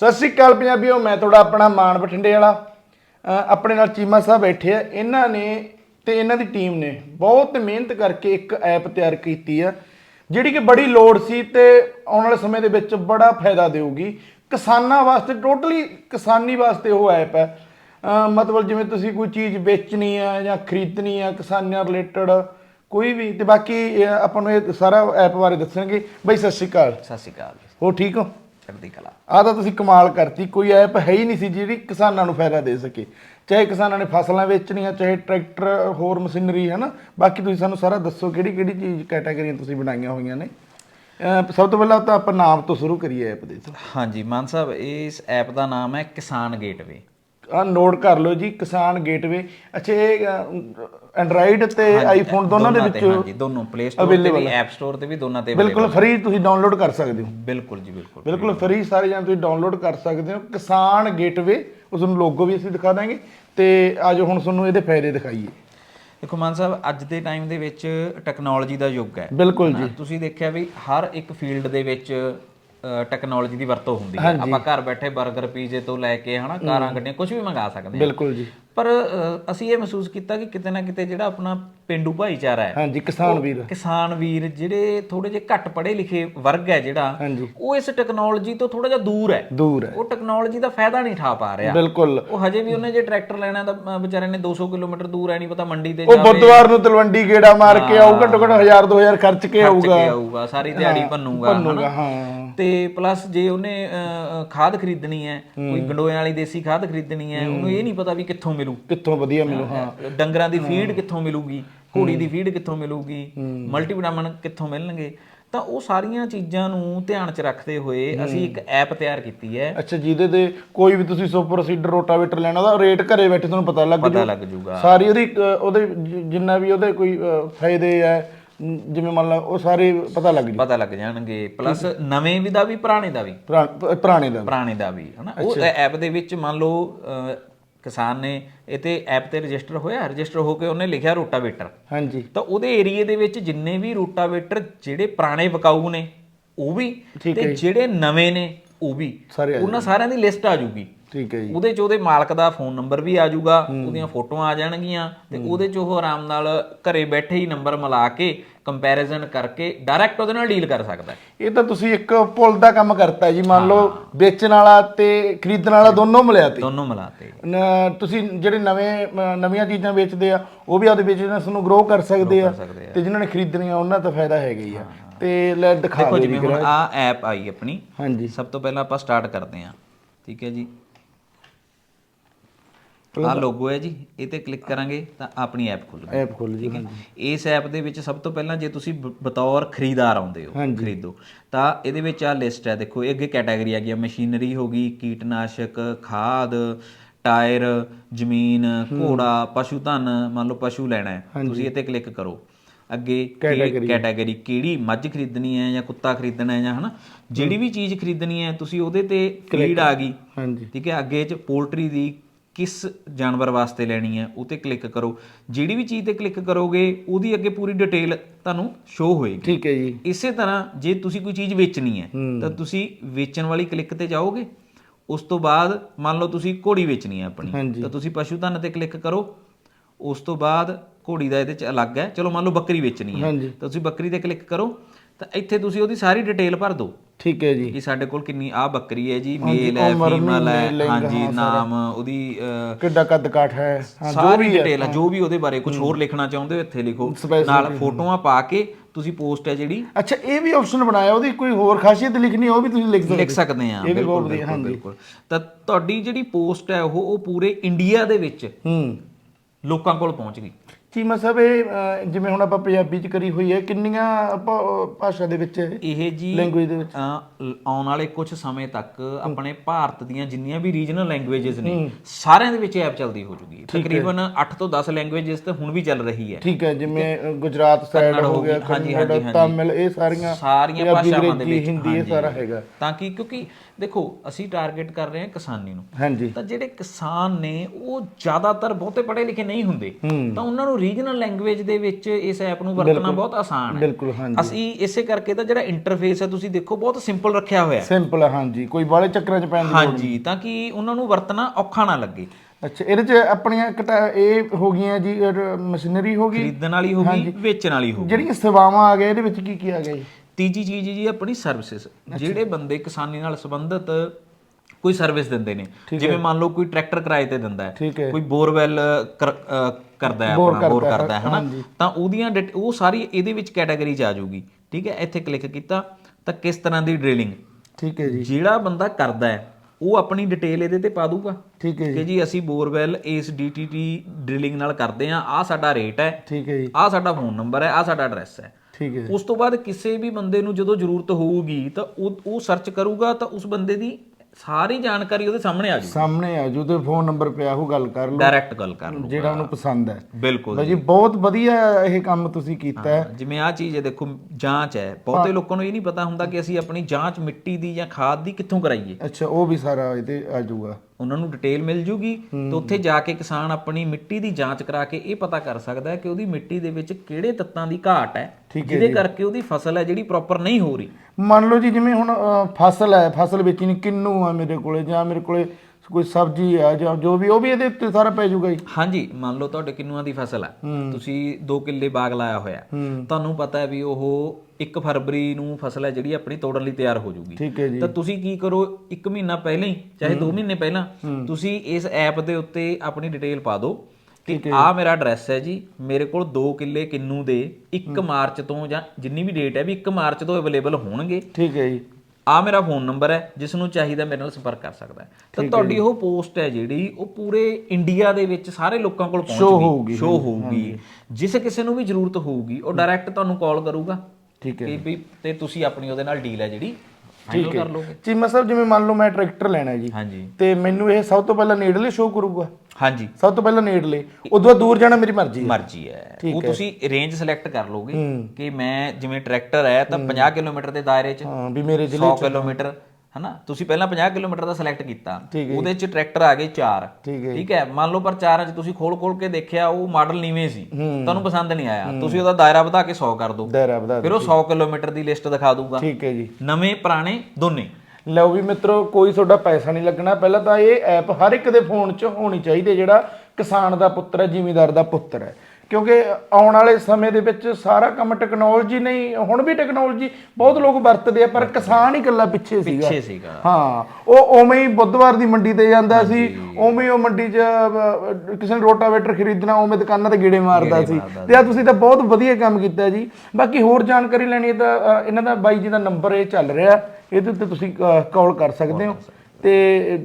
ਸਤਿ ਸ੍ਰੀ ਅਕਾਲ ਪੰਜਾਬੀਓ ਮੈਂ ਤੁਹਾਡਾ ਆਪਣਾ ਮਾਨ ਬਠਿੰਡੇ ਵਾਲਾ। ਆਪਣੇ ਨਾਲ ਚੀਮਾ ਸਾਹਿਬ ਬੈਠੇ ਆ। ਇਹਨਾਂ ਨੇ ਤੇ ਇਹਨਾਂ ਦੀ ਟੀਮ ਨੇ ਬਹੁਤ ਮਿਹਨਤ ਕਰਕੇ ਇੱਕ ਐਪ ਤਿਆਰ ਕੀਤੀ ਆ ਜਿਹੜੀ ਕਿ ਬੜੀ ਲੋੜ ਸੀ ਤੇ ਆਉਣ ਵਾਲੇ ਸਮੇਂ ਦੇ ਵਿੱਚ ਬੜਾ ਫਾਇਦਾ ਦੇਊਗੀ। ਕਿਸਾਨਾਂ ਵਾਸਤੇ ਟੋਟਲੀ ਕਿਸਾਨੀ ਵਾਸਤੇ ਉਹ ਐਪ ਹੈ। ਮਤਲਬ ਜਿਵੇਂ ਤੁਸੀਂ ਕੋਈ ਚੀਜ਼ ਵੇਚਣੀ ਆ ਜਾਂ ਖਰੀਦਣੀ ਆ ਕਿਸਾਨਾਂ ਰਿਲੇਟਡ ਕੋਈ ਵੀ ਤੇ ਬਾਕੀ ਆਪਾਂ ਨੂੰ ਇਹ ਸਾਰਾ ਐਪ ਬਾਰੇ ਦੱਸਣਗੇ। ਬਈ ਸਤਿ ਸ੍ਰੀ ਅਕਾਲ। ਸਤਿ ਸ਼੍ਰੀ ਅਕਾਲ। ਹੋ ਠੀਕ ਹੋ? ਚੜ੍ਹਦੀ ਕਲਾ। ਆਹ ਤਾਂ ਤੁਸੀਂ ਕਮਾਲ ਕਰਤੀ ਕੋਈ ਐਪ ਹੈ ਹੀ ਨਹੀਂ ਸੀ ਜਿਹੜੀ ਕਿਸਾਨਾਂ ਨੂੰ ਫਾਇਦਾ ਦੇ ਸਕੇ। ਚਾਹੇ ਕਿਸਾਨਾਂ ਨੇ ਫਸਲਾਂ ਵੇਚਣੀਆਂ ਚਾਹੇ ਟਰੈਕਟਰ ਹੋਰ ਮਸ਼ੀਨਰੀ ਹੈ ਨਾ ਬਾਕੀ ਤੁਸੀਂ ਸਾਨੂੰ ਸਾਰਾ ਦੱਸੋ ਕਿਹੜੀ ਕਿਹੜੀ ਚੀਜ਼ ਕੈਟਾਗਰੀਆਂ ਤੁਸੀਂ ਬਣਾਈਆਂ ਹੋਈਆਂ ਨੇ। ਸਭ ਤੋਂ ਪਹਿਲਾਂ ਤਾਂ ਆਪਾਂ ਨਾਮ ਤੋਂ ਸ਼ੁਰੂ ਕਰੀਏ ਐਪ ਦੇ ਹਾਂਜੀ ਮਾਨ ਸਾਹਿਬ ਇਸ ਐਪ ਦਾ ਨਾਮ ਹੈ ਕਿਸਾਨ ਗੇਟਵੇ ਆ ਨੋਟ ਕਰ ਲਓ ਜੀ ਕਿਸਾਨ ਗੇਟਵੇ ਅੱਛਾ ਇਹ ਐਂਡਰਾਇਡ ਤੇ ਆਈਫੋਨ ਦੋਨਾਂ ਦੇ ਵਿੱਚ ਹਾਂਜੀ ਦੋਨੋਂ ਪਲੇ ਸਟੋਰ ਤੇ ਵੀ ਐਪ ਸਟੋਰ ਤੇ ਵੀ ਦੋਨਾਂ ਤੇ ਬਿਲਕੁਲ ਫ੍ਰੀ ਤੁਸੀਂ ਡਾਊਨਲੋਡ ਕਰ ਸਕਦੇ ਹੋ। ਬਿਲਕੁਲ ਜੀ ਬਿਲਕੁਲ। ਬਿਲਕੁਲ ਫ੍ਰੀ ਸਾਰੇ ਜਣ ਤੁਸੀਂ ਡਾਊਨਲੋਡ ਕਰ ਸਕਦੇ ਹੋ। ਕਿਸਾਨ ਗੇਟਵੇ ਉਸ ਨੂੰ ਲੋਗੋ ਵੀ ਅਸੀਂ ਦਿਖਾ ਦਾਂਗੇ। ਤੇ ਆਜੋ ਹੁਣ ਤੁਹਾਨੂੰ ਇਹਦੇ ਫਾਇਦੇ ਦਿਖਾਈਏ। ਦੇਖੋ ਮਾਨ ਸਾਹਿਬ ਅੱਜ ਦੇ ਟਾਈਮ ਦੇ ਵਿੱਚ ਟੈਕਨੋਲੋਜੀ ਦਾ ਯੁੱਗ ਹੈ। ਬਿਲਕੁਲ ਜੀ। ਤੁਸੀਂ ਦੇਖਿਆ ਵੀ ਹਰ ਇੱਕ ਫੀਲਡ ਦੇ ਵਿੱਚ ਟੈਕਨੋਲੋਜੀ ਦੀ ਵਰਤੋਂ ਹੁੰਦੀ ਹੈ। ਆਪਾਂ ਘਰ ਬੈਠੇ 버ਗਰ ਪੀਜ਼ੇ ਤੋਂ ਲੈ ਕੇ ਹਨਾ ਕਾਰਾਂ ਗੱਡੀਆਂ ਕੁਝ ਵੀ ਮੰਗਾ ਸਕਦੇ ਹਾਂ। ਬਿਲਕੁਲ ਜੀ। ਪਰ ਅ, ਅਸੀਂ ਇਹ ਮਹਿਸੂਸ ਕੀਤਾ ਕਿ ਕਿਤੇ ਨਾ ਕਿਤੇ ਜਿਹੜਾ ਆਪਣਾ ਪਿੰਡੂ ਭਾਈਚਾਰਾ ਹੈ ਹਾਂਜੀ ਕਿਸਾਨ ਵੀਰ। ਕਿਸਾਨ ਵੀਰ ਜਿਹੜੇ ਥੋੜੇ ਜਿਹੇ ਘੱਟ ਪੜ੍ਹੇ ਲਿਖੇ ਵਰਗ ਹੈ ਜਿਹੜਾ ਹਾਂਜੀ। ਉਹ ਇਸ ਟੈਕਨੋਲੋਜੀ ਤੋਂ ਥੋੜਾ ਜਿਹਾ ਦੂਰ ਹੈ। ਦੂਰ ਹੈ। ਉਹ ਟੈਕਨੋਲੋਜੀ ਦਾ ਫਾਇਦਾ ਨਹੀਂ ਠਾ ਪਾ ਰਿਹਾ। ਬਿਲਕੁਲ। ਉਹ ਹਜੇ ਵੀ ਉਹਨੇ ਜੇ ਟਰੈਕਟਰ ਲੈਣਾ ਤਾਂ ਅ, ਵਿਚਾਰੇ ਨੇ 200 ਕਿਲੋਮੀਟਰ ਦੂਰ ਹੈ ਨਹੀਂ ਪਤਾ ਮੰਡੀ ਤੇ ਉਹ ਬੁੱਧਵਾਰ ਨੂੰ ਤਲਵੰਡੀ ਗੇੜਾ ਮਾਰ ਕੇ ਆਊ ਘੱਟੋ ਘੱਟ 1000 2000 ਖਰਚ ਕੇ ਖਰਚ ਆਊਗਾ। ਕੇ ਆਊਗਾ ਸਾਰੀ ਦਿਹਾੜੀ ਭੰਨੂਗਾ ਭੰਨੂਗਾ, ਹਨਾ। ਹਾਂ। ਤੇ ਪਲੱਸ ਜੇ ਉਹਨੇ ਅ, ਅ, ਖਾਦ ਖਰੀਦਣੀ ਹੈ ਕੋਈ ਗੰਡੋਇਆਂ ਵਾਲੀ ਦੇਸੀ ਖਾਦ ਖਰੀਦਣੀ ਹੈ। ਉਹਨੂੰ ਇਹ ਨਹੀਂ ਪਤਾ ਵੀ ਕਿੱਥੋਂ ਮਿਲੂ ਕਿੱਥੋਂ ਵਧੀਆ ਮਿਲੂ ਹਾਂ ਡੰਗਰਾਂ ਦੀ ਫੀਡ ਕਿੱਥੋਂ ਮਿਲੂਗੀ ਘੋੜੀ ਦੀ ਫੀਡ ਕਿੱਥੋਂ ਮਿਲੂਗੀ ਮਲਟੀਵਿਟਾਮਿਨ ਕਿੱਥੋਂ ਮਿਲਣਗੇ? ਤਾਂ ਉਹ ਸਾਰੀਆਂ ਚੀਜ਼ਾਂ ਨੂੰ ਧਿਆਨ 'ਚ ਰੱਖਦੇ ਹੋਏ ਅਸੀਂ ਇੱਕ ਐਪ ਤਿਆਰ ਕੀਤੀ ਹੈ। ਅੱਛਾ ਜਿਹਦੇ ਤੇ ਕੋਈ ਵੀ ਤੁਸੀਂ ਸੁਪਰ ਸੀਡਰ ਰੋਟਾਵੇਟਰ ਲੈਣਾ ਉਹਦਾ ਰੇਟ ਘਰੇ ਬੈਠੇ ਤੁਹਾਨੂੰ ਪਤਾ ਲੱਗ ਪਤਾ ਜੂ। ਲੱਗ ਜੂਗਾ। ਸਾਰੀ ਉਹਦੀ ਉਹਦੇ ਜਿੰਨਾ ਵੀ ਉਹਦੇ ਕੋਈ ਫਾਇਦੇ ਆ ਜਿਵੇਂ ਮੰਨ ਲਾ ਉਹ ਸਾਰੇ ਪਤਾ ਲੱਗ ਜੂ। ਪਤਾ ਲੱਗ ਜਾਣਗੇ। ਪਲੱਸ ਨਵੇਂ ਵੀ ਦਾ ਵੀ ਪੁਰਾਣੇ ਦਾ ਵੀ। ਪੁਰਾਣੇ ਦਾ ਪੁਰਾਣੇ ਦਾ ਵੀ ਹਨਾ? ਉਹ ਐਪ ਦੇ ਵਿੱਚ ਮੰਨ ਲਓ ਕਿਸਾਨ ਨੇ ਇਹ ਤੇ ਐਪ ਤੇ ਰਜਿਸਟਰ ਹੋਇਆ ਰਜਿਸਟਰ ਹੋ ਕੇ ਉਹਨੇ ਲਿਖਿਆ ਰੋਟਾਵੇਟਰ। ਹਾਂਜੀ। ਤਾਂ ਉਹਦੇ ਏਰੀਏ ਦੇ ਵਿੱਚ ਜਿੰਨੇ ਵੀ ਰੋਟਾਵੇਟਰ ਜਿਹੜੇ ਪੁਰਾਣੇ ਵਿਕਾਊ ਨੇ ਉਹ ਵੀ ਤੇ ਜਿਹੜੇ ਨਵੇਂ ਨੇ ਉਹ ਵੀ ਉਹਨਾਂ ਸਾਰਿਆਂ ਦੀ ਲਿਸਟ ਆ ਜੂਗੀ। ਠੀਕ ਹੈ ਜੀ। ਉਹਦੇ ਚ ਉਹਦੇ ਮਾਲਕ ਦਾ ਫੋਨ ਨੰਬਰ ਵੀ ਆ ਜਾਊਗਾ ਉਹਦੀਆਂ ਫੋਟੋਆਂ ਆ ਜਾਣਗੀਆਂ ਤੇ ਉਹਦੇ ਚ ਉਹ ਆਰਾਮ ਨਾਲ ਘਰੇ ਬੈਠੇ ਹੀ ਨੰਬਰ ਮਿਲਾ ਕੇ ਕੰਪੈਰੀਜ਼ਨ ਕਰਕੇ ਡਾਇਰੈਕਟ ਉਹਦੇ ਨਾਲ ਡੀਲ ਕਰ ਸਕਦਾ ਇਹ ਤਾਂ ਤੁਸੀਂ ਇੱਕ ਪੁੱਲ ਦਾ ਕੰਮ ਕਰਤਾ ਜੀ ਮੰਨ ਲਓ ਵੇਚਣ ਵਾਲਾ ਤੇ ਖਰੀਦਣ ਵਾਲਾ ਦੋਨੋਂ ਮਿਲਿਆ ਤੇ। ਦੋਨੋਂ ਮਿਲਾਤੇ ਤੁਸੀਂ ਜਿਹੜੇ ਨਵੇਂ ਨਵੀਆਂ ਚੀਜ਼ਾਂ ਵੇਚਦੇ ਆ ਉਹ ਵੀ ਆਪਦੇ ਬਿਜ਼ਨਸ ਨੂੰ ਗਰੋ ਕਰ ਸਕਦੇ ਆ ਤੇ ਜਿਨ੍ਹਾਂ ਨੇ ਖਰੀਦਣੀਆਂ ਉਹਨਾਂ ਦਾ ਫਾਇਦਾ ਹੈਗਾ ਹੀ ਆ। ਤੇ ਲੈ ਦਿਖਾ ਦੇਖੋ ਦਿਓ ਜਿਵੇਂ ਹੁਣ ਆ ਐਪ ਆਈ ਆਪਣੀ। ਹਾਂਜੀ। ਸਭ ਤੋਂ ਪਹਿਲਾਂ ਆਪਾਂ ਸਟਾਰਟ ਕਰਦੇ ਹਾਂ। ਠੀਕ ਹੈ ਜੀ। ਆ ਲੋਗੋ ਹੈ ਜੀ ਇਹ ਤੇ ਕਲਿੱਕ ਕਰਾਂਗੇ ਤਾਂ ਆਪਣੀ ਐਪ ਖੁੱਲ ਗਈ ਐਪ ਖੋਲ ਜੀ ਇਸ ਐਪ ਦੇ ਵਿੱਚ ਸਭ ਤੋਂ ਪਹਿਲਾਂ ਜੇ ਤੁਸੀਂ ਬਤੌਰ ਖਰੀਦਾਰ ਆਉਂਦੇ ਹੋ। ਖਰੀਦੋ ਤਾਂ ਇਹਦੇ ਵਿੱਚ ਆ ਲਿਸਟ ਹੈ ਦੇਖੋ ਇਹ ਅੱਗੇ ਕੈਟਾਗਰੀ ਆ ਗਈ ਮਸ਼ੀਨਰੀ ਹੋ ਗਈ ਕੀਟਨਾਸ਼ਕ ਖਾਦ ਟਾਇਰ ਜ਼ਮੀਨ ਘੋੜਾ ਪਸ਼ੂ ਧਨ ਮੰਨ ਲਓ ਪਸ਼ੂ ਲੈਣਾ ਹੈ ਤੁਸੀਂ ਤੇ ਕਲਿੱਕ ਕਰੋ। ਅੱਗੇ ਕੈਟਾਗਰੀ ਕਿਹੜੀ ਮੱਝ ਖਰੀਦਣੀ ਹੈ ਜਾਂ ਕੁੱਤਾ ਖਰੀਦਣਾ ਹੈ ਜਾਂ ਹਨਾ ਜਿਹੜੀ ਵੀ ਚੀਜ਼ ਖਰੀਦਣੀ ਹੈ ਤੁਸੀਂ ਉਹਦੇ ਤੇ ਫੀਡ ਆ ਗਈ। ਹਾਂਜੀ। ਠੀਕ ਹੈ ਅੱਗੇ ਚ ਪੋਲਟਰੀ ਦੀ ਕਿਸ ਜਾਨਵਰ ਵਾਸਤੇ ਲੈਣੀ ਹੈ ਉਹ ਤੇ ਕਲਿੱਕ ਕਰੋ। ਜਿਹੜੀ ਵੀ ਚੀਜ਼ ਤੇ ਕਲਿੱਕ ਕਰੋਗੇ ਉਹਦੀ ਅੱਗੇ ਪੂਰੀ ਡਿਟੇਲ ਤੁਹਾਨੂੰ ਸ਼ੋ ਹੋਏਗੀ। ਠੀਕ ਹੈ ਜੀ। ਇਸੇ ਤਰ੍ਹਾਂ ਜੇ ਤੁਸੀਂ ਕੋਈ ਚੀਜ਼ ਵੇਚਣੀ ਹੈ ਤਾਂ ਤੁਸੀਂ ਵੇਚਣ ਵਾਲੀ ਕਲਿੱਕ ਤੇ ਜਾਓਗੇ। ਉਸ ਤੋਂ ਬਾਅਦ ਮੰਨ ਲਓ ਤੁਸੀਂ ਘੋੜੀ ਵੇਚਣੀ ਹੈ ਆਪਣੀ। ਤਾਂ ਤੁਸੀਂ ਪਸ਼ੂ ਧਨ ਤੇ ਕਲਿੱਕ ਕਰੋ। ਉਸ ਤੋਂ ਬਾਅਦ ਘੋੜੀ ਦਾ ਇਹਦੇ ਚ ਅਲੱਗ ਹੈ। ਚਲੋ ਮੰਨ ਲਓ ਬੱਕਰੀ ਵੇਚਣੀ ਹੈ। ਤਾਂ ਤੁਸੀਂ ਬੱਕਰੀ ਤੇ ਕਲਿੱਕ ਕਰੋ। ਤਾਂ ਇੱਥੇ ਤੁਸੀਂ ਉਹਦੀ ਸਾਰੀ ਡਿਟੇਲ ਭਰ ਦਿਓ। ਠੀਕ ਹੈ ਜੀ। ਕਿ ਸਾਡੇ ਕੋਲ ਕਿੰਨੀ ਆ ਬੱਕਰੀ ਹੈ ਜੀ ਮੇਲ ਹੈ ਫੀਮੇਲ ਹੈ ਹਾਂਜੀ ਨਾਮ ਉਹਦੀ ਕਿੱਡਾ ਕੱਦ ਕਾਠ ਹੈ ਹਾਂ ਸਾਰੀ ਡਿਟੇਲ ਹੈ। ਜੋ ਵੀ ਉਹਦੇ ਬਾਰੇ ਕੁਝ ਹੋਰ ਲਿਖਣਾ ਚਾਹੁੰਦੇ ਹੋ ਇੱਥੇ ਲਿਖੋ। ਨਾਲ ਫੋਟੋਆਂ ਪਾ ਕੇ ਤੁਸੀਂ ਪੋਸਟ ਹੈ ਜਿਹੜੀ। ਅੱਛਾ ਇਹ ਵੀ ਆਪਸ਼ਨ ਬਣਾਇਆ ਉਹਦੀ ਕੋਈ ਹੋਰ ਖਾਸੀਅਤ ਲਿਖਣੀ ਉਹ ਵੀ ਤੁਸੀਂ ਲਿਖ ਸਕਦੇ ਲਿਖ ਸਕਦੇ ਆ ਬਿਲਕੁਲ ਬਿਲਕੁਲ ਤਾਂ ਤੁਹਾਡੀ ਜਿਹੜੀ ਪੋਸਟ ਹੈ ਉਹ ਉਹ ਪੂਰੇ ਇੰਡੀਆ ਦੇ ਵਿੱਚ ਹੂੰ। ਲੋਕਾਂ ਕੋਲ ਪਹੁੰਚ ਗਈ। ਚੀਮਾ ਸਾਹਿਬ ਇਹ ਅ, ਜਿਵੇਂ ਹੁਣ ਆਪਾਂ ਪੰਜਾਬੀ ਚ ਕਰੀ ਹੋਈ ਹੈ ਕਿੰਨੀਆਂ ਅ, ਭਾਸ਼ਾ ਦੇ ਵਿੱਚ ਇਹ ਇਹ ਜੀ ਲੈਂਗੁਏਜ ਦੇ ਵਿੱਚ? ਲ- ਆਉਣ ਵਾਲੇ ਕੁਝ ਸਮੇਂ ਤੱਕ ਆਪਣੇ ਭਾਰਤ ਦੀਆਂ ਜਿੰਨੀਆਂ ਵੀ ਰੀਜਨਲ ਲੈਂਗੁਏਜਸ ਨੇ ਸਾਰਿਆਂ ਦੇ ਵਿੱਚ ਐਪ ਚੱਲਦੀ ਹੋ ਜੂਗੀ। ਤਕਰੀਬਨ 8 ਤੋਂ 10 ਲੈਂਗੁਏਜਸ ਤੇ ਹੁਣ ਵੀ ਚੱਲ ਰਹੀ ਹੈ। ਠੀਕ ਹੈ ਜਿਵੇਂ ਅ, ਗੁਜਰਾਤ ਸਾਈਡ ਹੋ ਹੋ ਗਿਆ ਗਈ, ਹਾਂਜੀ, ਕੰਨੜ ਹਾਂਜੀ। ਤਾਮਿਲ ਇਹ ਸਾਰੀਆਂ ਸਾਰੀਆਂ ਪੰਜਾਬੀ, ਭਾਸ਼ਾਵਾਂ ਦੇ ਅੰਗਰੇਜ਼ੀ, ਵਿੱਚ ਹਿੰਦੀ ਇਹ ਹਾਂਜੀ। ਸਾਰਾ ਹੈਗਾ। ਤਾਂ ਕਿ ਕਿਉਂਕਿ ਦੇਖੋ ਅਸੀਂ ਟਾਰਗੇਟ ਕਰ ਰਹੇ ਹਾਂ ਕਿਸਾਨੀ ਨੂੰ। ਹਾਂਜੀ। ਤਾਂ ਜਿਹੜੇ ਕਿਸਾਨ ਨੇ ਉਹ ਜ਼ਿਆਦਾਤਰ ਬਹੁਤੇ ਪੜ੍ਹੇ ਲਿਖੇ ਨਹੀਂ ਹੁੰਦੇ। ਤਾਂ ਉਹਨਾਂ ਨੂੰ ਨੂੰ ਰੀਜਨਲ ਲੈਂਗੁਏਜ ਦੇ ਵਿੱਚ ਇਸ ਐਪ ਨੂੰ ਵਰਤਣਾ ਬਹੁਤ ਆਸਾਨ ਹੈ। ਬਿਲਕੁਲ ਹਾਂਜੀ। ਅਸੀਂ ਇਸੇ ਕਰਕੇ ਤਾਂ ਜਿਹੜਾ ਇੰਟਰਫੇਸ ਹੈ ਤੁਸੀਂ ਦੇਖੋ ਬਹੁਤ ਸਿੰਪਲ ਰੱਖਿਆ ਹੋਇਆ ਹੈ। ਸਿੰਪਲ ਹੈ ਹਾਂਜੀ। ਕੋਈ ਬਾਲੇ ਚੱਕਰਾਂ 'ਚ ਪੈਣ ਦੀ ਹਾਂਜੀ ਤਾਂ ਕਿ ਉਹਨਾਂ ਨੂੰ ਵਰਤਣਾ ਔਖਾ ਨਾ ਲੱਗੇ। ਅੱਛਾ ਇਹਦੇ 'ਚ ਆਪਣੀਆਂ ਇਹ ਹੋ ਗਈਆਂ ਜੀ ਮਸ਼ੀਨਰੀ ਹੋ ਗਈ? ਖਰੀਦਣ ਵਾਲੀ ਹੋ ਗਈ ਵੇਚਣ ਵਾਲੀ ਹੋ ਗਈ। ਜਿਹੜੀਆਂ ਸੇਵਾਵਾਂ ਆ ਗਏ ਇਹਦੇ ਵਿੱਚ ਕੀ ਕੀ ਆ ਗਿਆ ਜੀ ਤੀਜੀ ਚੀਜ਼ ਜੀ ਆਪਣੀ ਸਰਵਿਸਿਜ਼ ਜਿਹੜੇ ਬੰਦੇ ਕਿਸਾਨੀ ਨਾਲ ਸੰਬੰਧਿਤ ਕੋਈ ਸਰਵਿਸ ਦਿੰਦੇ ਨੇ। ਜਿਵੇਂ ਮੰਨ ਲਓ ਕੋਈ ਟਰੈਕਟਰ ਕਿਰਾਏ ਤੇ ਦਿੰਦਾ ਹੈ ਕੋਈ ਬੋਰਵੈਲ ਕਰਦਾ ਹੈ ਆਪਣਾ ਬੋਰ ਕਰਦਾ ਹੈ ਹਨਾ? ਤਾਂ ਉਹਦੀਆਂ ਉਹ ਸਾਰੀ ਇਹਦੇ ਵਿੱਚ ਕੈਟਾਗਰੀ ਚ ਆ ਜਾਊਗੀ। ਠੀਕ ਹੈ ਇੱਥੇ ਕਲਿੱਕ ਕੀਤਾ ਤਾਂ ਕਿਸ ਤਰ੍ਹਾਂ ਦੀ ਡ੍ਰਿਲਿੰਗ ਠੀਕ ਹੈ ਜੀ। ਜਿਹੜਾ ਬੰਦਾ ਕਰਦਾ ਹੈ ਉਹ ਆਪਣੀ ਡਿਟੇਲ ਇਹਦੇ ਤੇ ਪਾ ਦੂਗਾ। ਠੀਕ ਹੈ ਜੀ। ਕਿ ਜੀ ਅਸੀਂ ਬੋਰਵੈਲ ਇਸ ਡੀਟੀਟੀ ਡ੍ਰਿਲਿੰਗ ਨਾਲ ਕਰਦੇ ਆ ਆ ਸਾਡਾ ਰੇਟ ਹੈ। ਠੀਕ ਹੈ ਜੀ। ਆ ਸਾਡਾ ਫੋਨ ਨੰਬਰ ਹੈ ਆ ਸਾਡਾ ਐਡਰੈਸ ਹੈ। ਠੀਕ ਹੈ ਉਸ ਤੋਂ ਬਾਅਦ ਕਿਸੇ ਵੀ ਬੰਦੇ ਨੂੰ ਜਦੋਂ ਜ਼ਰੂਰਤ ਹੋਊਗੀ ਤਾਂ ਉਹ ਸਰਚ ਕਰੂਗਾ ਤਾਂ ਉਸ ਬੰਦੇ ਦੀ ਸਾਰੀ ਜਾਣਕਾਰੀ ਉਹਦੇ ਸਾਹਮਣੇ ਆ ਜਾਊਗੀ ਸਾਹਮਣੇ ਆ ਜੂ ਤੇ ਫੋਨ ਨੰਬਰ ਪਿਆ ਉਹ ਗੱਲ ਕਰ ਲਓ। ਡਾਇਰੈਕਟ ਗੱਲ ਕਰ ਲਓ। ਜਿਹੜਾ ਉਹਨੂੰ ਪਸੰਦ ਹੈ। ਬਿਲਕੁਲ ਜੀ ਬਹੁਤ ਵਧੀਆ ਇਹ ਕੰਮ ਤੁਸੀਂ ਕੀਤਾ ਹੈ। ਜਿਵੇਂ ਆ ਚੀਜ਼ ਹੈ ਦੇਖੋ ਜਾਂਚ ਹੈ। ਬਹੁਤੇ ਲੋਕਾਂ ਨੂੰ ਇਹ ਨਹੀਂ ਪਤਾ ਹੁੰਦਾ ਕਿ ਅਸੀਂ ਆਪਣੀ ਜਾਂਚ ਮਿੱਟੀ ਦੀ ਜਾਂ ਖਾਦ ਦੀ ਕਿੱਥੋਂ ਕਰਾਈਏ। ਅੱਛਾ ਉਹ ਵੀ ਸਾਰਾ ਇਹਦੇ ਆ ਜਾਊਗਾ ਉਹਨਾਂ ਨੂੰ ਡਿਟੇਲ ਮਿਲ ਜੂਗੀ ਤੇ ਉੱਥੇ ਜਾ ਕੇ ਕਿਸਾਨ ਆਪਣੀ ਮਿੱਟੀ ਦੀ ਜਾਂਚ ਕਰਾ ਕੇ ਇਹ ਪਤਾ ਕਰ ਸਕਦਾ ਹੈ ਕਿ ਉਹਦੀ ਮਿੱਟੀ ਦੇ ਵਿੱਚ ਕਿਹੜੇ ਤੱਤਾਂ ਦੀ ਘਾਟ ਹੈ ਜਿਹਦੇ ਕਰਕੇ ਉਹਦੀ ਫਸਲ ਹੈ ਜਿਹੜੀ ਪ੍ਰੋਪਰ ਨਹੀਂ ਹੋ ਰਹੀ। ਮੰਨ ਲਓ ਜੀ ਜਿਵੇਂ ਹੁਣ ਫਸਲ ਹੈ ਫਸਲ ਵੇਚਣੀ ਕਿੰਨੂ ਆ ਮੇਰੇ ਕੋਲੇ ਜਾਂ ਮੇਰੇ ਕੋਲੇ ਕੋਈ ਸਬਜ਼ੀ ਆ ਜਾਂ ਜੋ ਵੀ ਉਹ ਵੀ ਇਹਦੇ ਉੱਤੇ ਸਾਰਾ ਪੈ ਜਾਊਗਾ ਜੀ। ਹਾਂਜੀ ਮੰਨ ਲਓ ਤੁਹਾਡੇ ਕਿੰਨੂਆਂ ਦੀ ਫਸਲ ਹੈ। ਤੁਸੀਂ 2 ਕਿੱਲੇ ਬਾਗ ਲਾਇਆ ਹੋਇਆ। ਤੁਹਾਨੂੰ ਪਤਾ ਹੈ ਵੀ ਉਹ 1 ਫਰਵਰੀ ਨੂੰ ਫਸਲ ਹੈ ਜਿਹੜੀ ਆਪਣੀ ਤੋੜਨ ਲਈ ਤਿਆਰ ਹੋ ਜਾਊਗੀ ਠੀਕ ਹੈ ਜੀ। ਤਾਂ ਤੁਸੀਂ ਕੀ ਕਰੋ 1 ਮਹੀਨਾ ਪਹਿਲਾਂ ਹੀ ਚਾਹੇ 2 ਮਹੀਨੇ ਪਹਿਲਾਂ ਤੁਸੀਂ ਇਸ ਐਪ ਦੇ ਉੱਤੇ ਆਪਣੀ ਡਿਟੇਲ ਪਾ ਦਿਓ ਕਿ ਆ ਮੇਰਾ ਐਡਰੈਸ ਹੈ ਜੀ ਮੇਰੇ ਕੋਲ 2 ਕਿੱਲੇ ਕਿੰਨੂ ਦੇ 1 ਮਾਰਚ ਤੋਂ ਜਾਂ ਜਿੰਨੀ ਵੀ ਡੇਟ ਹੈ ਵੀ 1 ਮਾਰਚ ਤੋਂ ਅਵੇਲੇਬਲ ਹੋਣਗੇ। ਠੀਕ ਹੈ ਜੀ। ਆ ਮੇਰਾ ਫੋਨ ਨੰਬਰ ਹੈ ਜਿਸ ਨੂੰ ਚਾਹੀਦਾ ਮੇਰੇ ਨਾਲ ਸੰਪਰਕ ਕਰ ਸਕਦਾ ਹੈ। ਤਾਂ ਤੁਹਾਡੀ ਉਹ ਪੋਸਟ ਹੈ ਜਿਹੜੀ ਉਹ ਪੂਰੇ ਇੰਡੀਆ ਦੇ ਵਿੱਚ ਸਾਰੇ ਲੋਕਾਂ ਕੋਲ ਪਹੁੰਚੂਗੀ। ਸ਼ੋ ਹੋਊਗੀ। ਜਿਸ ਕਿਸੇ ਨੂੰ ਵੀ ਜ਼ਰੂਰਤ ਹੋਊਗੀ ਉਹ ਡਾਇਰੈਕਟ ਤੁਹਾਨੂੰ ਕਾਲ ਕਰੂਗਾ। ਠੀਕ ਹੈ ਕਿ ਵੀ ਤੇ ਤੁਸੀਂ ਆਪਣੀ ਉਹਦੇ ਨਾਲ ਡੀਲ ਹੈ ਜਿਹੜੀ ਫਾਈਨਲ ਕਰ ਲੋਗੇ। ਚੀਮਾ ਸਾਹਿਬ ਜਿਵੇਂ ਮੰਨ ਲਓ ਮੈਂ ਟਰੈਕਟਰ ਲੈਣਾ ਹੈ ਜੀ ਹਾਂਜੀ। ਤੇ ਮੈਨੂੰ ਇਹ ਸਭ ਤੋਂ ਪਹਿਲਾਂ ਨੇੜਲੇ ਸ਼ੋਅ ਕਰੂਗਾ? ਹਾਂਜੀ। ਸਭ ਤੋਂ ਪਹਿਲਾਂ ਨੇੜਲੇ ਉਦੋਂ ਦੂਰ ਜਾਣਾ ਮੇਰੀ ਮਰਜ਼ੀ ਹੈ। ਮਰਜ਼ੀ ਹੈ। ਉਹ ਤੁਸੀਂ ਰੇਂਜ ਸਿਲੈਕਟ ਕਰ ਲੋਗੇ ਕਿ ਮੈਂ ਜਿਵੇਂ ਟਰੈਕਟਰ ਹੈ ਤਾਂ 50 ਕਿਲੋਮੀਟਰ ਦੇ ਦਾਇਰੇ 'ਚ ਹਾਂ ਵੀ ਮੇਰੇ ਜ਼ਿਲ੍ਹੇ 100 ਕਿਲੋਮੀਟਰ ਹਨਾ? ਤੁਸੀਂ ਪਹਿਲਾਂ 50 ਕਿਲੋਮੀਟਰ ਦਾ ਸਿਲੈਕਟ ਕੀਤਾ। ਉਹਦੇ 'ਚ ਟਰੈਕਟਰ ਆ ਗਏ 4 ਠੀਕ ਹੈ ਮੰਨ ਲਓ ਪਰ ਚਾਰਾਂ 'ਚ ਤੁਸੀਂ ਖੋਲ ਖੋਲ ਕੇ ਦੇਖਿਆ ਉਹ ਮਾਡਲ ਨੀਵੇਂ ਸੀ। ਤੁਹਾਨੂੰ ਪਸੰਦ ਨਹੀਂ ਆਇਆ। ਤੁਸੀਂ ਉਹਦਾ ਦਾਇਰਾ ਵਧਾ ਕੇ 100 ਕਰ ਦਿਓ ਦਾਇਰਾ ਵਧਾ ਫਿਰ ਉਹ 100 ਕਿਲੋਮੀਟਰ ਦੀ ਲਿਸਟ ਦਿਖਾ ਦੂਗਾ ਠੀਕ ਹੈ ਜੀ। ਨਵੇਂ ਪੁਰਾਣੇ ਦੋਨੇ। ਲਓ ਵੀ ਮਿੱਤਰੋ ਕੋਈ ਤੁਹਾਡਾ ਪੈਸਾ ਨਹੀਂ ਲੱਗਣਾ। ਪਹਿਲਾਂ ਤਾਂ ਇਹ ਐਪ ਹਰ ਇੱਕ ਦੇ ਫੋਨ 'ਚ ਹੋਣੀ ਚਾਹੀਦੀ ਜਿਹੜਾ ਕਿਸਾਨ ਦਾ ਪੁੱਤਰ ਹੈ ਜ਼ਿਮੀਂਦਾਰ ਦਾ ਪੁੱਤਰ ਹੈ। ਕਿਉਂਕਿ ਆਉਣ ਵਾਲੇ ਸਮੇਂ ਦੇ ਵਿੱਚ ਸਾਰਾ ਕੰਮ ਟੈਕਨੋਲੋਜੀ ਨਹੀਂ ਹੁਣ ਵੀ ਟੈਕਨੋਲੋਜੀ ਬਹੁਤ ਲੋਕ ਵਰਤਦੇ ਆ ਪਰ ਕਿਸਾਨ ਹੀ ਇਕੱਲਾ ਪਿੱਛੇ ਸੀਗਾ। ਪਿੱਛੇ ਸੀਗਾ। ਹਾਂ ਉਹ ਉਵੇਂ ਹੀ ਬੁੱਧਵਾਰ ਦੀ ਮੰਡੀ ਤੇ ਜਾਂਦਾ ਸੀ ਉਵੇਂ ਉਹ ਮੰਡੀ 'ਚ ਕਿਸੇ ਨੇ ਰੋਟਾਵੇਟਰ ਖਰੀਦਣਾ ਉਵੇਂ ਦੁਕਾਨਾਂ ਤੇ ਗੀੜੇ ਮਾਰਦਾ ਸੀ। ਤੇ ਆ ਤੁਸੀਂ ਤਾਂ ਬਹੁਤ ਵਧੀਆ ਕੰਮ ਕੀਤਾ ਜੀ। ਬਾਕੀ ਹੋਰ ਜਾਣਕਾਰੀ ਲੈਣੀ ਹੈ ਤਾਂ ਇਹਨਾਂ ਦਾ ਬਾਈ ਜੀ ਦਾ ਨੰਬਰ ਇਹ ਚੱਲ ਰਿਹਾ। ਇਹਦੇ ਉੱਤੇ ਤੁਸੀਂ ਕਾਲ ਕਰ ਸਕਦੇ ਹੋ। ਤੇ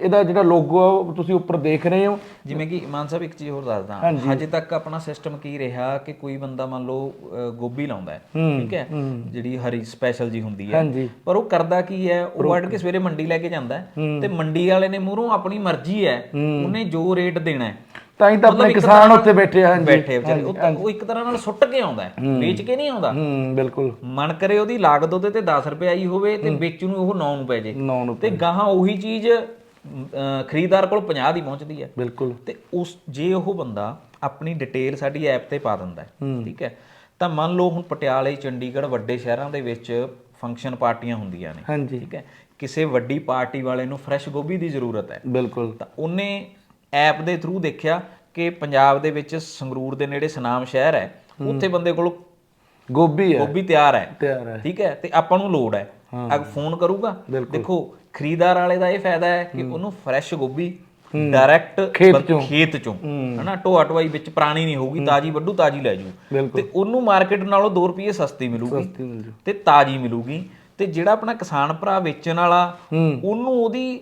ਇਹਦਾ ਜਿਹੜਾ ਲੋਗੋ ਆ ਤੁਸੀਂ ਉੱਪਰ ਦੇਖ ਰਹੇ ਹੋ। ਜਿਵੇਂ ਕਿ ਮਾਨ ਸਾਹਿਬ ਇੱਕ ਚੀਜ਼ ਹੋਰ ਦੱਸਦਾ। ਹਜੇ। ਤੱਕ ਆਪਣਾ ਸਿਸਟਮ ਕੀ ਰਿਹਾ ਕਿ ਕੋਈ ਬੰਦਾ ਮੰਨ ਲਓ ਗੋਭੀ ਲਾਉਂਦਾ ਹੈ। ਠੀਕ ਹੈ? ਜਿਹੜੀ ਹਰੀ ਸਪੈਸ਼ਲ ਜੀ ਹੁੰਦੀ ਹੈ। ਪਰ ਉਹ ਕਰਦਾ ਕੀ ਹੈ? ਉਹ ਵੱਢ ਕੇ ਸਵੇਰੇ ਮੰਡੀ ਲੈ ਕੇ ਜਾਂਦਾ ਤੇ ਮੰਡੀ ਵਾਲੇ ਨੇ ਮੂਹਰੋਂ ਆਪਣੀ ਮਰਜ਼ੀ ਹੈ ਉਹਨੇ ਜੋ ਰੇਟ ਦੇਣਾ ਹੈ। ਤਾਂ ਹੀ ਤਾਂ ਆਪਣੇ ਕਿਸਾਨ ਉੱਥੇ ਬੈਠੇ ਹਾਂਜੀ। ਬੈਠੇ ਵਿਚਾਰੇ। ਉਹ ਇੱਕ ਤਰ੍ਹਾਂ ਨਾਲ ਸੁੱਟ ਕੇ ਆਉਂਦਾ ਹੈ ਵੇਚ ਕੇ ਨਹੀਂ ਆਉਂਦਾ। ਹੂੰ ਬਿਲਕੁਲ। ਮਨ ਕਰੇ ਉਹਦੀ ਲਾਗਤ ਉਹਦੇ ਤੇ 10 ਰੁਪਏ ਆਈ ਹੋਵੇ ਤੇ ਵੇਚੂ ਨੂੰ ਉਹ 9 ਨੂੰ ਪੈ ਜੇ। ਤੇ ਗਾਹਾਂ ਉਹੀ ਚੀਜ਼ ਖਰੀਦਦਾਰ ਕੋਲ 50 ਦੀ ਪਹੁੰਚਦੀ ਹੈ। ਬਿਲਕੁਲ। ਤੇ ਉਸ ਜੇ ਉਹ ਬੰਦਾ ਆਪਣੀ ਡਿਟੇਲ ਸਾਡੀ ਐਪ ਤੇ ਪਾ ਦਿੰਦਾ ਹੈ ਠੀਕ ਹੈ। ਤਾਂ ਮੰਨ ਲਓ ਹੁਣ ਪਟਿਆਲੇ ਚੰਡੀਗੜ੍ਹ ਵੱਡੇ ਸ਼ਹਿਰਾਂ ਦੇ ਵਿੱਚ ਫੰਕਸ਼ਨ ਪਾਰਟੀਆਂ ਹੁੰਦੀਆਂ ਨੇ ਹਾਂਜੀ। ਠੀਕ ਹੈ। ਕਿਸੇ ਵੱਡੀ ਪਾਰਟੀ ਵਾਲੇ ਨੂੰ ਫਰੈਸ਼ ਗੋਭੀ ਦੀ ਜ਼ਰੂਰਤ ਹੈ। ਬਿਲਕੁਲ। ਤਾਂ ਉਹਨੇ ਐਪ ਦੇ ਥਰੂ ਦੇਖਿਆ ਕਿ ਪੰਜਾਬ ਦੇ ਵਿੱਚ ਸੰਗਰੂਰ ਦੇ ਨੇੜੇ ਸਨਾਮ ਸ਼ਹਿਰ ਹੈ ਉੱਥੇ ਬੰਦੇ ਕੋਲ ਗੋਭੀ ਹੈ। ਗੋਭੀ ਤਿਆਰ ਹੈ ਤਿਆਰ ਹੈ। ਠੀਕ ਹੈ। ਤੇ ਆਪਾਂ ਨੂੰ ਲੋੜ ਹੈ। ਅਗ ਫੋਨ ਕਰੂਗਾ। ਦੇਖੋ ਖਰੀਦਾਰ ਵਾਲੇ ਦਾ ਇਹ ਫਾਇਦਾ ਹੈ ਕਿ ਉਹਨੂੰ ਫਰੈਸ਼ ਗੋਭੀ ਡਾਇਰੈਕਟ ਖੇਤ ਚੋਂ। ਹਨਾ ਢੋਆ ਢਵਾਈ ਵਿੱਚ ਪੁਰਾਣੀ ਨਹੀਂ ਹੋਊਗੀ ਤਾਜੀ ਵੱਡੂ ਤਾਜੀ ਲੈ ਜੂ ਤੇ ਉਹਨੂੰ ਮਾਰਕੀਟ ਨਾਲੋਂ 2 ਰੁਪਏ ਸਸਤੀ ਮਿਲੂਗੀ। ਤੇ ਤਾਜੀ ਮਿਲੂਗੀ। ਤੇ ਜਿਹੜਾ ਆਪਣਾ ਕਿਸਾਨ ਭਰਾ ਵੇਚਣ ਵਾਲਾ ਉਹਨੂੰ ਉਹਦੀ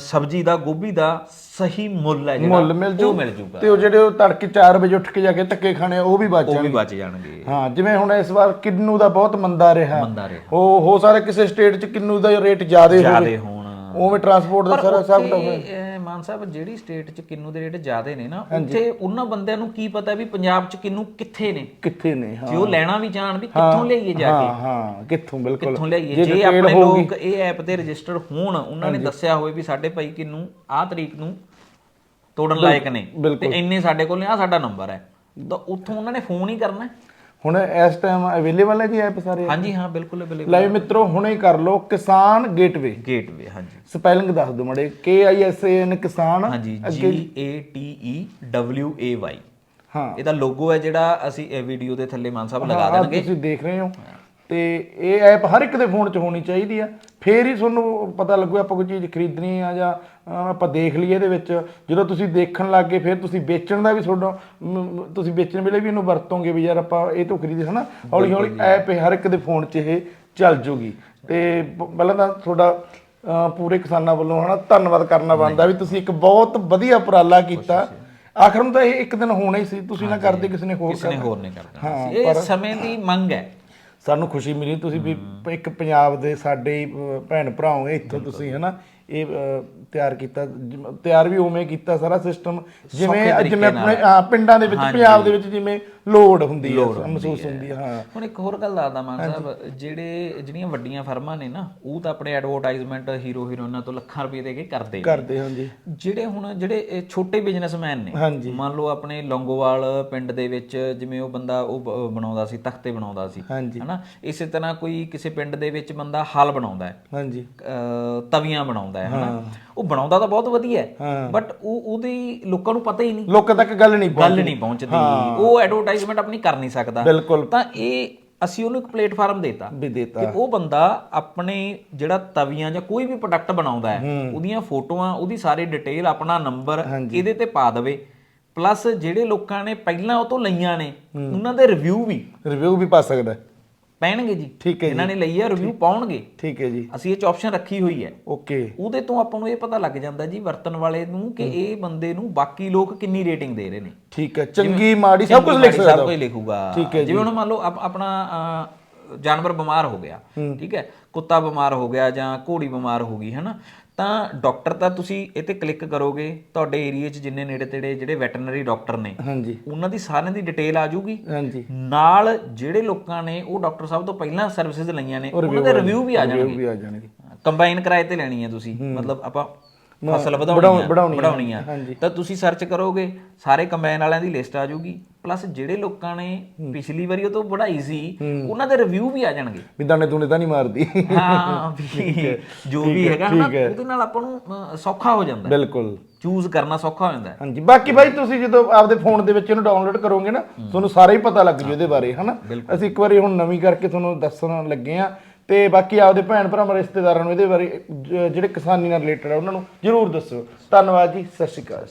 ਸਬਜ਼ੀ ਦਾ ਗੋਭੀ ਦਾ ਸਹੀ ਮੁੱਲ ਹੈ ਜਿਹੜਾ। ਮੁੱਲ ਮਿਲ ਜੂ। ਉਹ ਮਿਲ ਜੂਗਾ। ਤੇ ਉਹ ਜਿਹੜੇ ਉਹ ਤੜਕੇ 4 ਵਜੇ ਉੱਠ ਕੇ ਜਾ ਕੇ ਧੱਕੇ ਖਾਣੇ ਉਹ ਵੀ ਬਚ ਉਹ ਜਾਣਗੇ। ਵੀ ਬਚ ਜਾਣਗੇ। ਹਾਂ ਜਿਵੇਂ ਹੁਣ ਇਸ ਵਾਰ ਕਿੰਨੂ ਦਾ ਬਹੁਤ ਮੰਦਾ ਰਿਹਾ। ਮੰਦਾ ਰਿਹਾ। ਉਹ ਹੋ ਸਾਰੇ ਕਿਸੇ ਸਟੇਟ 'ਚ ਕਿੰਨੂ ਦਾ ਰੇਟ ਜ਼ਿਆਦਾ ਹੋਵੇ ਜਿਆਦੇ ਹੋਣ ਉਵੇਂ ਟਰਾਂਸਪੋਰਟ ਦਾ ਸਾਰਾ ਸਭ ਕੁਝ ਮਾਨ ਸਾਹਿਬ ਜਿਹੜੀ ਸਟੇਟ 'ਚ ਕਿੰਨੂ ਦੇ ਰੇਟ ਜ਼ਿਆਦੇ ਨੇ ਨਾ ਉੱਥੇ ਉਹਨਾਂ ਬੰਦਿਆਂ ਨੂੰ ਕੀ ਪਤਾ ਵੀ ਪੰਜਾਬ 'ਚ ਕਿੰਨੂ ਕਿੱਥੇ ਨੇ? ਕਿੱਥੇ ਨੇ ਹਾਂ। ਜੇ ਉਹ ਲੈਣਾ ਵੀ ਜਾਣ ਵੀ ਕਿੱਥੋਂ ਲਿਆਈਏ ਜਾ ਕੇ? ਹਾਂ ਹਾਂ ਕਿੱਥੋਂ ਬਿਲਕੁਲ। ਕਿੱਥੋਂ ਲਿਆਈਏ ਜੇ ਆਪਣੇ। ਲੋਕ ਇਹ ਐਪ ਤੇ ਰਜਿਸਟਰ ਹੋਣ ਉਹਨਾਂ ਨੇ ਦੱਸਿਆ ਹੋਵੇ ਵੀ ਸਾਡੇ ਭਾਈ ਕਿੰਨੂ ਆਹ ਤਰੀਕ ਨੂੰ ਤੋੜਨ ਲਾਇਕ ਨੇ ਤੇ ਇੰਨੇ ਸਾਡੇ ਕੋਲ ਆਹ ਸਾਡਾ ਨੰਬਰ ਹੈ। ਤਾਂ ਉੱਥੋਂ ਉਹਨਾਂ ਨੇ ਫੋਨ ਹੀ ਕਰਨਾ ਹੈ। ਹੁਣ ਇਸ ਟਾਈਮ ਅਵੇਲੇਬਲ ਹੈ ਜੀ ਐਪ ਸਾਰੇ? ਹਾਂਜੀ ਹਾਂ ਬਿਲਕੁਲ ਅਵੇਲੇਬਲ ਲਾਈਵ ਮਿੱਤਰੋ ਹੁਣੇ ਕਰ ਲਓ ਕਿਸਾਨ ਗੇਟਵੇ ਗੇਟਵੇ ਹਾਂਜੀ। ਸਪੈਲਿੰਗ ਦੱਸ ਦਿਓ ਮੜੇ ਕੇ ਆਈ ਐਸ ਏ ਐਨ ਕਿਸਾਨ ਹਾਂਜੀ G A T E W A Y ਹਾਂ। ਇਹਦਾ ਲੋਗੋ ਹੈ ਜਿਹੜਾ ਅਸੀਂ ਇਹ ਵੀਡੀਓ ਦੇ ਥੱਲੇ ਮਾਨ ਸਾਹਿਬ ਲਗਾ ਦੇਣਗੇ। ਤੁਸੀਂ ਦੇਖ ਰਹੇ ਹੋ। ਤੇ ਇਹ ਐਪ ਹਰ ਇੱਕ ਦੇ ਫੋਨ 'ਚ ਹੋਣੀ ਚਾਹੀਦੀ ਆ। ਫੇਰ ਹੀ ਤੁਹਾਨੂੰ ਪਤਾ ਲੱਗੂ ਆਪਾਂ ਕੋਈ ਚੀਜ਼ ਖਰੀਦਣੀ ਆ ਜਾਂ ਆਪਾਂ ਦੇਖ ਲਈਏ ਇਹਦੇ ਵਿੱਚ। ਜਦੋਂ ਤੁਸੀਂ ਦੇਖਣ ਲੱਗੇ ਫਿਰ ਤੁਸੀਂ ਵੇਚਣ ਦਾ ਵੀ ਤੁਹਾਡਾ ਤੁਸੀਂ ਵੇਚਣ ਵੇਲੇ ਵੀ ਇਹਨੂੰ ਵਰਤੋਗੇ ਵੀ ਯਾਰ ਆਪਾਂ ਇਹ ਤੋਂ ਖਰੀਦੇ ਹਨਾ ਹੌਲੀ ਹੌਲੀ ਐਪ ਹਰ ਇੱਕ ਦੇ ਫੋਨ 'ਚ ਇਹ ਚੱਲ ਜੂਗੀ। ਤੇ ਪਹਿਲਾਂ ਤਾਂ ਤੁਹਾਡਾ ਪੂਰੇ ਕਿਸਾਨਾਂ ਵੱਲੋਂ ਹਨਾ ਧੰਨਵਾਦ ਕਰਨਾ ਬਣਦਾ ਵੀ ਤੁਸੀਂ ਇੱਕ ਬਹੁਤ ਵਧੀਆ ਉਪਰਾਲਾ ਕੀਤਾ। ਆਖਰ ਨੂੰ ਤਾਂ ਇਹ ਇੱਕ ਦਿਨ ਹੋਣਾ ਹੀ ਸੀ। ਤੁਸੀਂ ਨਾ ਕਰਦੇ ਕਿਸੇ ਨੇ ਹੋਰ ਕਿਸੇ ਨੇ। ਹੋਰ ਨਹੀਂ ਕਰਨਾ। ਇਹ ਸਮੇਂ ਦੀ ਮੰਗ ਹੈ। ਸਾਨੂੰ ਖੁਸ਼ੀ ਮਿਲੀ। ਤੁਸੀਂ ਵੀ ਇੱਕ ਪੰਜਾਬ ਦੇ ਸਾਡੇ ਭੈਣ ਭਰਾ ਹੋ ਇੱਥੋਂ ਤੁਸੀਂ ਹਨਾ? ਇਹ ਤਿਆਰ ਕੀਤਾ ਤਿਆਰ ਵੀ ਉਵੇਂ ਕੀਤਾ ਸਾਰਾ ਸਿਸਟਮ ਜਿਵੇਂ ਜਿਵੇਂ ਆਪਣੇ ਪਿੰਡਾਂ ਦੇ ਵਿੱਚ ਪੰਜਾਬ ਦੇ ਵਿੱਚ ਜਿਵੇਂ ਲੋੜ ਹੁੰਦੀ ਹੈ ਮਹਿਸੂਸ ਹੁੰਦੀ ਹੈ ਹਾਂ। ਹੁਣ ਇੱਕ ਹੋਰ ਗੱਲ ਦੱਸਦਾ ਮਾਨ ਸਾਹਿਬ ਜਿਹੜੇ ਜਿਹੜੀਆਂ ਵੱਡੀਆਂ ਫਰਮਾਂ ਨੇ ਨਾ ਉਹ ਤਾਂ ਆਪਣੇ ਐਡਵਰਟਾਈਜ਼ਮੈਂਟ ਹੀਰੋ ਹੀਰੋਇਨਾਂ ਤੋਂ ਲੱਖਾਂ ਰੁਪਏ ਦੇ ਕੇ ਕਰਦੇ ਨੇ। ਕਰਦੇ ਹਾਂ ਜੀ ਜਿਹੜੇ ਹੁਣ ਜਿਹੜੇ ਇਹ ਛੋਟੇ ਬਿਜ਼ਨਸਮੈਨ ਨੇ ਹਾਂਜੀ। ਮੰਨ ਲਓ ਆਪਣੇ ਲੌਂਗੋਵਾਲ ਪਿੰਡ ਦੇ ਵਿੱਚ ਜਿਵੇਂ ਉਹ ਬੰਦਾ ਉਹ ਬਣਾਉਂਦਾ ਸੀ ਤਖਤੇ ਬਣਾਉਂਦਾ ਸੀ ਹਾਂਜੀ। ਹਨਾ? ਇਸੇ ਤਰ੍ਹਾਂ ਕੋਈ ਕਿਸੇ ਪਿੰਡ ਦੇ ਵਿੱਚ ਬੰਦਾ ਹਲ ਬਣਾਉਂਦਾ ਹੈ। ਹਾਂਜੀ। ਤਵੀਆਂ ਬਣਾਉਂਦਾ ਹੈ ਹਨਾ? ਉਹ ਬਣਾਉਂਦਾ ਤਾਂ ਬਹੁਤ ਵਧੀਆ ਹੈ। ਬਟ ਉਹ ਉਹਦੀ ਲੋਕਾਂ ਨੂੰ ਪਤਾ ਹੀ ਨਹੀਂ। ਲੋਕਾਂ ਤੱਕ ਗੱਲ ਨਹੀਂ ਗੱਲ ਪਹੁੰਚਦੀ। ਨਹੀਂ ਪਹੁੰਚਦੀ। ਉਹ ਐਡਵਰਟਾਈਜ਼ਮੈਂਟ ਆਪਣੀ ਕਰ ਨਹੀਂ ਸਕਦਾ। ਬਿਲਕੁਲ। ਤਾਂ ਇਹ ਅਸੀਂ ਉਹਨੂੰ ਇੱਕ ਪਲੇਟਫਾਰਮ ਦੇਤਾ ਵੀ ਦੇਤਾ। ਕਿ ਉਹ ਬੰਦਾ ਆਪਣੇ ਜਿਹੜਾ ਤਵੀਆਂ ਜਾਂ ਕੋਈ ਵੀ ਪ੍ਰੋਡਕਟ ਬਣਾਉਂਦਾ ਹੈ ਉਹਦੀਆਂ ਫੋਟੋਆਂ ਉਹਦੀ ਸਾਰੀ ਡਿਟੇਲ ਆਪਣਾ ਨੰਬਰ ਇਹਦੇ ਤੇ ਪਾ ਦੇਵੇ। ਪਲੱਸ ਜਿਹੜੇ ਲੋਕਾਂ ਨੇ ਪਹਿਲਾਂ ਉਹ ਤੋਂ ਲਈਆਂ ਨੇ ਉਹਨਾਂ ਦੇ ਰਿਵਿਊ ਵੀ। ਰਿਵਿਊ ਵੀ ਪਾ ਸਕਦਾ। ਪੈਣਗੇ ਜੀ। ਠੀਕ ਹੈ ਜਿਨ੍ਹਾਂ ਨੇ ਲਈ ਹੈ ਰਿਵਿਊ ਪਾਉਣਗੇ। ਠੀਕ ਹੈ ਜੀ। ਅਸੀਂ ਇਹ ਚ ਆਪਸ਼ਨ ਰੱਖੀ ਹੋਈ ਹੈ। ਓਕੇ। ਉਹਦੇ ਤੋਂ ਆਪਾਂ ਨੂੰ ਇਹ ਪਤਾ ਲੱਗ ਜਾਂਦਾ ਜੀ ਵਰਤਣ ਵਾਲੇ ਨੂੰ ਕਿ ਇਹ ਬੰਦੇ ਨੂੰ ਬਾਕੀ ਲੋਕ ਕਿੰਨੀ ਰੇਟਿੰਗ ਦੇ ਰਹੇ ਨੇ। ਠੀਕ ਹੈ। ਚੰਗੀ ਮਾੜੀ ਸਭ ਕੁਝ ਲਿਖ ਸਭ ਸਕਦਾ ਕੁਝ ਲਿਖੂਗਾ। ਠੀਕ ਹੈ ਜਿਵੇਂ ਹੁਣ ਮੰਨ ਲਓ ਆਪ- ਆਪਣਾ ਅਹ, ਜਾਨਵਰ ਬਿਮਾਰ ਹੋ ਗਿਆ। ਠੀਕ ਹੈ। ਕੁੱਤਾ ਬਿਮਾਰ ਹੋ ਗਿਆ ਜਾਂ ਘੋੜੀ ਬਿਮਾਰ ਹੋ ਗਈ ਹੈਨਾ? ਤਾਂ ਡਾਕਟਰ ਤਾਂ ਤੁਸੀਂ ਇਹ ਤੇ ਕਲਿੱਕ ਕਰੋਗੇ ਤੁਹਾਡੇ ਏਰੀਆ 'ਚ ਜਿੰਨੇ ਨੇੜੇ ਤੇੜੇ ਜਿਹੜੇ ਵੈਟਰਨਰੀ ਡਾਕਟਰ ਨੇ ਹਾਂਜੀ। ਉਹਨਾਂ ਦੀ ਸਾਰਿਆਂ ਦੀ ਡਿਟੇਲ ਆ ਜਾਊਗੀ। ਹਾਂਜੀ। ਨਾਲ ਜਿਹੜੇ ਲੋਕਾਂ ਨੇ ਉਹ ਡਾਕਟਰ ਸਾਹਿਬ ਤੋਂ ਪਹਿਲਾਂ ਸਰਵਿਸਿਜ਼ ਲਈਆਂ ਨੇ ਉਹਨਾਂ ਦੇ ਰਿਵਿਊ ਵੀ ਆ ਰਿਵਿਊ ਜਾਣਗੇ। ਵੀ ਆ ਜਾਣਗੇ। ਕੰਬਾਈਨ ਕਿਰਾਏ ਤੇ ਲੈਣੀ ਹੈ ਤੁਸੀਂ। ਮਤਲਬ ਆਪਾਂ ਫਸਲ ਵਧਾਉ- ਵਧਾਉਣੀ ਵਧਾਉਣੀ ਆ। ਤਾਂ ਤੁਸੀਂ ਸਰਚ ਕਰੋਗੇ ਸਾਰੇ ਕੰਬਾਈਨ ਵਾਲਿਆਂ ਦੀ ਲਿਸਟ ਆ ਜਾਊਗੀ ਪਲੱਸ ਜਿਹੜੇ ਲੋਕਾਂ ਨੇ ਪਿਛਲੀ ਵਾਰੀ ਉਹ ਤੋਂ ਵਧਾਈ ਸੀ ਉਹਨਾਂ ਦੇ ਰਿਵਿਊ ਵੀ ਆ ਜਾਣਗੇ। ਵੀ ਦਾਣੇ ਦੂਣੇ ਤਾਂ ਨਹੀਂ ਮਾਰਦੀ। ਹਾਂ ਵੀ ਜੋ ਵੀ ਹੈਗਾ ਨਾ ਉਹਦੇ ਨਾਲ ਆਪਾਂ ਨੂੰ ਸੌਖਾ ਹੋ ਜਾਂਦਾ। ਬਿਲਕੁਲ। ਚੂਜ਼ ਕਰਨਾ ਸੌਖਾ ਹੋ ਜਾਂਦਾ। ਹਾਂਜੀ ਬਾਕੀ ਭਾਈ ਤੁਸੀਂ ਜਦੋਂ ਆਪਦੇ ਫੋਨ ਦੇ ਵਿੱਚ ਇਹਨੂੰ ਡਾਊਨਲੋਡ ਕਰੋਗੇ ਨਾ ਤੁਹਾਨੂੰ ਸਾਰਾ ਹੀ ਪਤਾ ਲੱਗ ਜੂ ਇਹਦੇ ਬਾਰੇ ਹਨਾ। ਅਸੀਂ ਇੱਕ ਵਾਰੀ ਹੁਣ ਨਵੀਂ ਕਰਕੇ ਤੁਹਾਨੂੰ ਦੱਸਣ ਲੱਗੇ ਆ ਤੇ ਬਾਕੀ ਆਪਦੇ ਭੈਣ ਭਰਾਵਾਂ ਰਿਸ਼ਤੇਦਾਰਾਂ ਨੂੰ ਇਹਦੇ ਬਾਰੇ, ਜ- ਜਿਹੜੇ ਕਿਸਾਨੀ ਨਾਲ ਰਿਲੇਟਡ ਆ ਉਹਨਾਂ ਨੂੰ ਜਰੂਰ ਦੱਸੋ ਧੰਨਵਾਦ ਜੀ ਸਤਿ ਸ਼੍ਰੀ ਅਕਾਲ।